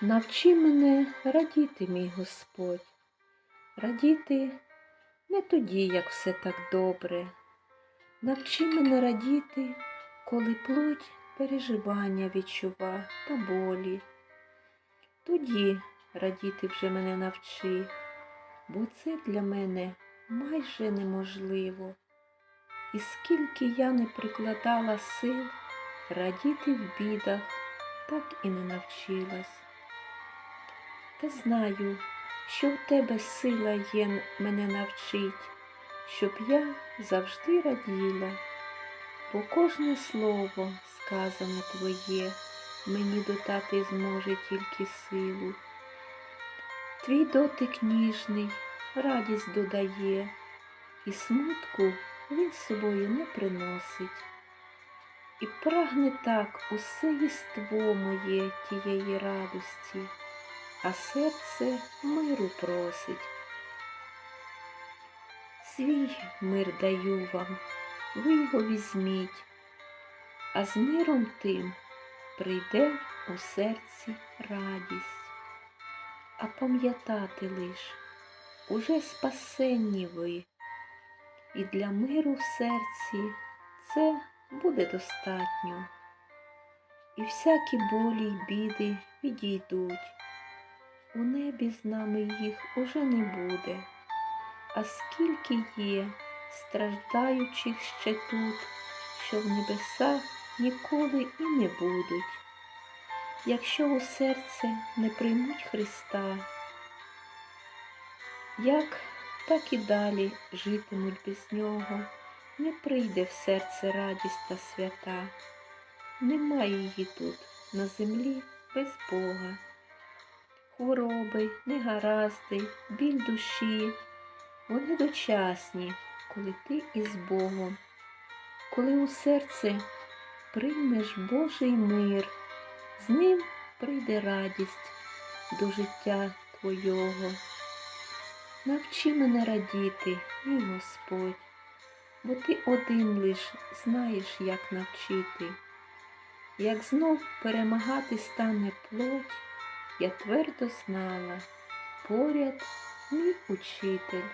Навчи мене радіти, мій Господь, радіти не тоді, як все так добре. Навчи мене радіти, коли плоть переживання відчува та болі. Тоді радіти вже мене навчи, бо це для мене майже неможливо. І скільки я не прикладала сил радіти в бідах, так і не навчилась. Та знаю, що в тебе сила є мене навчить, щоб я завжди раділа, бо кожне слово, сказане твоє, мені додати зможе тільки силу. Твій дотик ніжний, радість додає, і смутку він собою не приносить. І прагне так усе єство моє тієї радості, а серце миру просить. Свій мир даю вам, ви його візьміть, а з миром тим прийде у серці радість. А пам'ятати лиш, уже спасенні ви, і для миру в серці це буде достатньо. І всякі болі й біди відійдуть. У небі з нами їх уже не буде. А скільки є страждаючих ще тут, що в небесах ніколи і не будуть. Якщо у серце не приймуть Христа, як так і далі житимуть без нього, не прийде в серце радість та свята, немає її тут на землі без Бога. Хвороби, негаразди, біль душі, вони дочасні, коли ти із Богом, коли у серце приймеш Божий мир, з ним прийде радість до життя Твого. Навчи мене радіти, мій Господь, бо ти один лиш знаєш, як навчити. Як знов перемагати стане плоть, я твердо знала, поряд мій учитель.